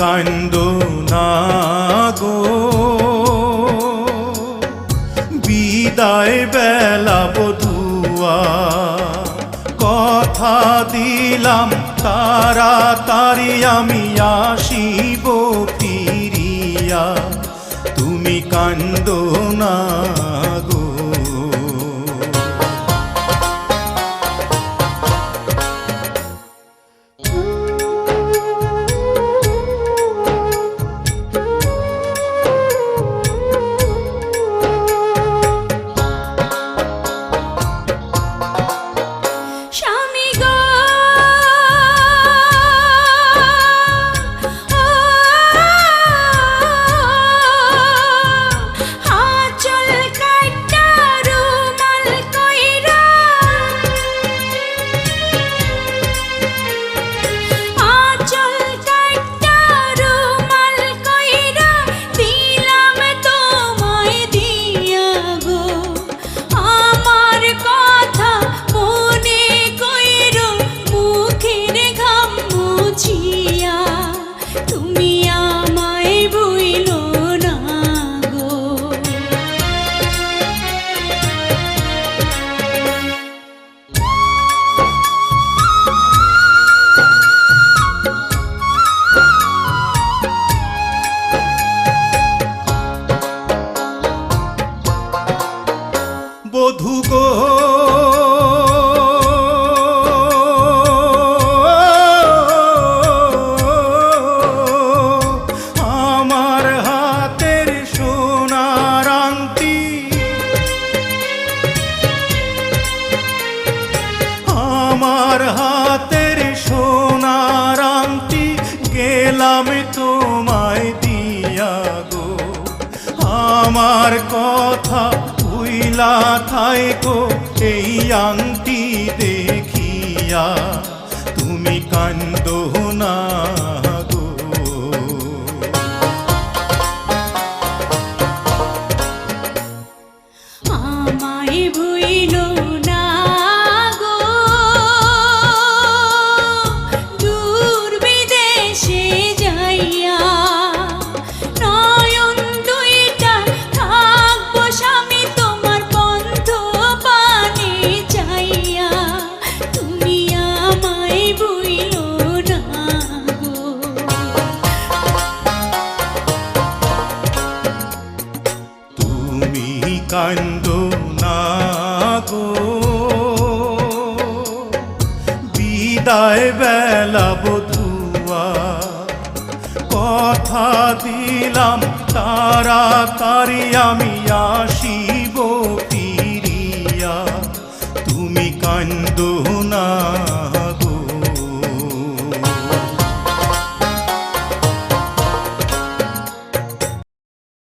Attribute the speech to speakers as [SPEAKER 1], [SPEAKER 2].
[SPEAKER 1] কান্দ না গো। বিদায় বেলা বধুয়া, কথা দিলাম তাড়াতাড়ি আমি আসিব ফিরিয়া তুমি কান্দ না গো।
[SPEAKER 2] গো। আমার
[SPEAKER 1] হাতের সোনার আংটি। আমার হাতের সোনার আংটি গেলাম উইলা থাইকো এই আংটি দেখিয়া তুমি কান্দ না গো।
[SPEAKER 2] আমায় ভুইল তুমি
[SPEAKER 1] কান্দ না গো। বিদায় বেলা বধুয়া কথা দিলাম তারা তারি আমি আস